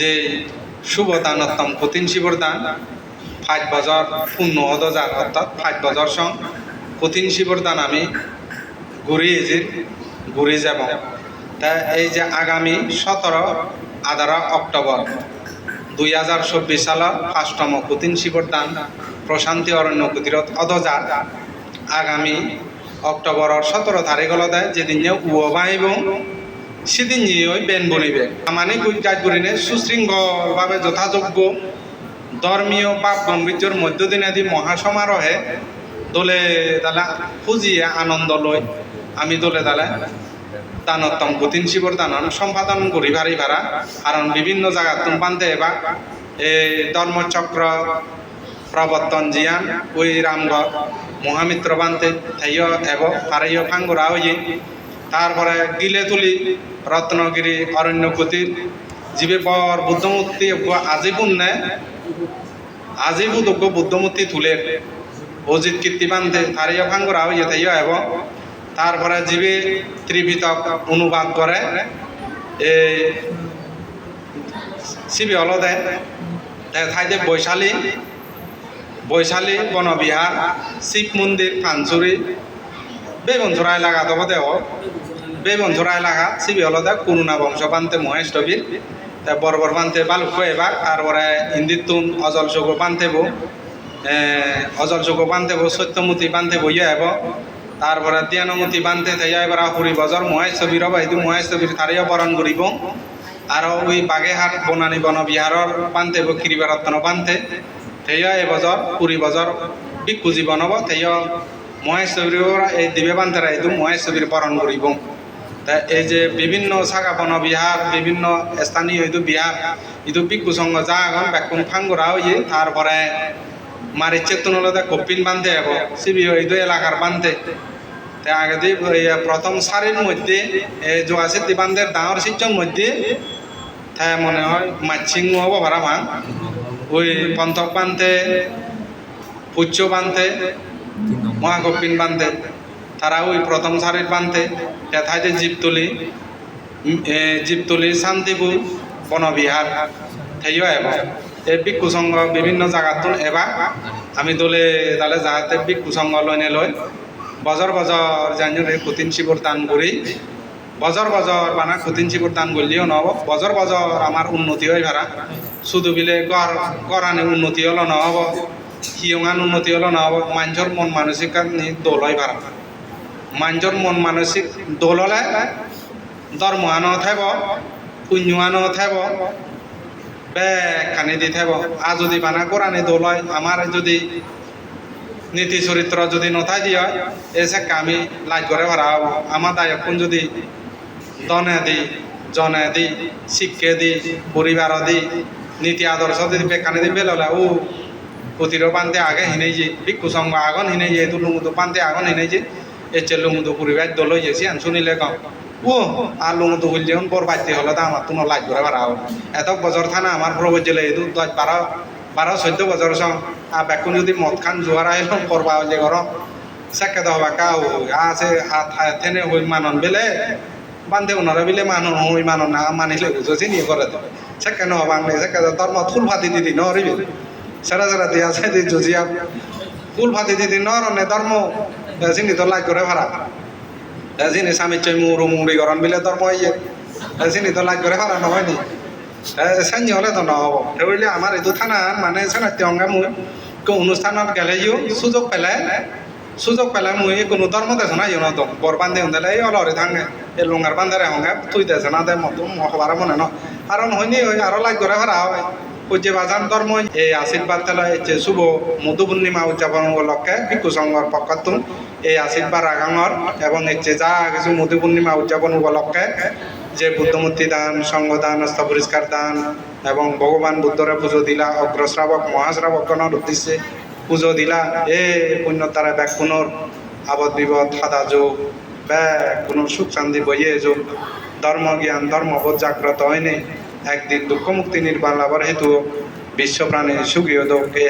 যে শুভ দান দানোত্তম কঠিন শিবর দান ফাইভ বছর পূর্ণ অদজার অর্থাৎ ফাইভ বছর সং কঠিন শিবর দান আমি ঘুরিয়েছি ঘুরে যাব। তা এই যে আগামী সতেরো আধারা অক্টোবর দুই হাজার চব্বিশ সালের পাঁচতম কঠিন শিবর দান, প্রশান্তি অরণ্য প্রতিরোধ অদজার আগামী অক্টোবরের সতেরো তারিখ হলদে যেদিন যে উয় বাহিব সেদিন ওই বেন বনিবে মানে গুজরাট করিনে সুশৃঙ্খলভাবে যথাযোগ্য ধর্মীয় পাপ গম্ভীর্যর মধ্য দিনাদি মহাসমারোহে দোলে দালা খুঁজিয়ে আনন্দ লই আমি দোলে দালা দানোত্তম কঠিন শিবর দানন সম্পাদন করি ভারি ভাড়া কারণ বিভিন্ন জায়গা তুম এবার এই ধর্মচক্র প্রবর্তন জিয়ান ওই রামগড় মহামিত্র বান্ধে থাইয় এব পারাইয় ফাঙ্গুরা হইয়ে তারপরে গিলে তুলি রত্নগিরি অরণ্য কুটির জীবে বর বুদ্ধমূর্তি আজীবন নে আজীবুদ বুদ্ধমূর্তি তুলে, অজিত কীর্তি বান্ধে তারিয় ফাঙ্গুরা হইয়ে থাইয় এবং তারপরে জীবে ত্রিভিতক অনুবাদ করে, এই শিবি অলদে ঠাইতে বৈশালী বৈশালী বনবিহার, শিব মন্দির কাঞ্চুরি বেবনঝরা এলাকা তবে দেহ বেবনঝরা এলাকা শিবি অলদে করুণা বংশ বানতে মহেশ টবির বরবর বানতে বালুক এবার তারপরে ইন্দিতুন অজল চৌক বানতে বো অজল চৌক বানতে বো সত্যমূর্তি বানতে বইয়া এব। তারপরে তিয়ানমতি বানতে থাইয়া এবার হুরি বজর, মহেশ ছবির বাইদু মহেশ ছবির তারিও বরণ করিব। আর ওই বাগেহাট বনানী বন বিহারর বানতে বো কিরিবারত্ন বানতে থেইয়া এ বজর, পুরী বজর বিক্ষু জীবন হব থেইয়া মহেশ ছবির এই দিবে বানতে এইদু মহেশ ছবির বরণ করিব। তা এই যে বিভিন্ন বন বিহার, বিভিন্ন স্থানীয় এইদু বিহার ইদু বিক্ষু সঙ্গ যা এখন ব্যাকুম ফাঙ্গুরা হইয়ে তারপরে মারি চেতন হলো কপিন বান্ধে যাব সিবি এইদু এলাকার বান্ধে। তে আগে এই প্রথম সারির মধ্যে এই জোয়াশিতি বান্ধের ডাঙর সিজন মধ্যে তাই মনে হয় মাছিং হব ভাড়া ভাঙ। ওই পন্থক বান্ধে, পুচ্ছ বান্ধে মহাগপিন বান্ধে। তারা ওই প্রথম সারির বান্ধে। তেথাইতে জীবতলি জীবতলি শান্তিপুর, বনবিহার থেইও এবং। এই ভিক্ষু সংঘ বিভিন্ন জায়গাত এবার আমি দলে তাহলে যাহাতে ভিক্ষু সংঘ লইনে লয় বজর বজর জানুয়ারি কুতিন শিবর দান করি বজর বজর বানা কুতিন শিবর দান করলেও নহব। বজর বজর আমার উন্নতি হয় ভাড়া শুধু বিলে গড়, গড়ানি উন্নতি হলো নহব। হিয়ঙান উন্নতি হলো নহব মানুষের মন মানসিক দোল হয় ভাড়া মানুষের মন মানসিক দোল হলে ধর্মানো থাইব পুণ্যানো থাইব বেখানি দি থাইব। আর যদি বানা কোরআনি দোল হয় আমার যদি নীতি চরিত্র যদি নথাই দিয়ে এসে আমি লাইট করে ভরা হব। আমার দায়কন যদি দনে দি, জনে দি শিক্ষে দি পরিবার দি, নীতি আদর্শ যদি বেকানি দি বেললে ও পুতির পান্তে আগে হিনেই যে ভিক্ষু সঙ্গ আগন হিনেই যে তু লুমুদু পান্তে আগন হিনেই যে এ চে লুমুদু পরিবার দল যেছি আন শুনিলে কম ও, আর লুমুদু হইলে বর বাড়তে হলে তো আমার তুনো লাইট করে হব এত বছর থানা আমার প্রবল জেলে এদু দশ বারো বারো চৈধ্য বছর সং আর বেকুন যদি মদ খান জোয়ার আহিলাম করবা হইলে ঘর সেকে দহবা কাউ আছে থেনে হই মানন বেলে বান্ধে উনারা বিলে মানন হই মানন না মানিলে বুঝছি নিয়ে করে তো সেকে নহ বাংলে সেকে তোর মত ফুল ফাতি দিদি নরিবি সেরা সেরা দিয়া আছে দি জুজিয়া ফুল ফাতি দিদি নরনে ধর্ম চিনি তো লাগ করে ভাড়া। চিনি স্বামী চৈ মুড়ু মুড়ি গরম বিলে ধর্ম ইয়ে। চিনি তো লাগ করে ভাড়া নহয় নি। সাঞ্জি হলে তো নহব। সেইবুলি আমাৰ এইটো থানাত মানে আছে তেওঁঙ্গা মই। অনুষ্ঠানত গেলেও সুযোগ পেলাই সুযোগ পেলাই মই কোনো ধর্মতে শোনা ইউনো তো বর বান্ধে উন্দালে এই অলরে থাঙ্গে এই লুঙ্গার বান্ধারে হঙ্গে তুই দেছে না দে মতো মহবার মনে ন। আর ওই আরও লাগ করে ভাড়া হয়। ওই যে বাজান ধর্ম এই আশীর্বাদ তেলা শুভ মধু পূর্ণিমা উদযাপন উপলক্ষে ভিক্ষু সংঘর পক্ষত। এই আশীর্বাদ আগাঙর এবং যে যা কিছু মধু পূর্ণিমা উদযাপন উপলক্ষে যে বুদ্ধমূর্তি দান সঙ্গ দান পরিষ্কার দান এবং ভগবান বুদ্ধরে পুজো দিলা, অগ্রশ্রাবক মহাশ্রাবকগণের উদ্দেশ্যে পুজো দিলা। এ পুণ্য তারা ব্যাগ পুনর আবদ বিপদ হাদা যোগ ব্যাগ পুনর সুখ শান্তি বইয়ে যোগ। ধর্ম জ্ঞান ধর্মবোধ জাগ্রত হয়নি? একদিন দুঃখ মুক্তি নির্বাণ লাভের হেতু বিশ্বপ্রাণী সুখী দোকে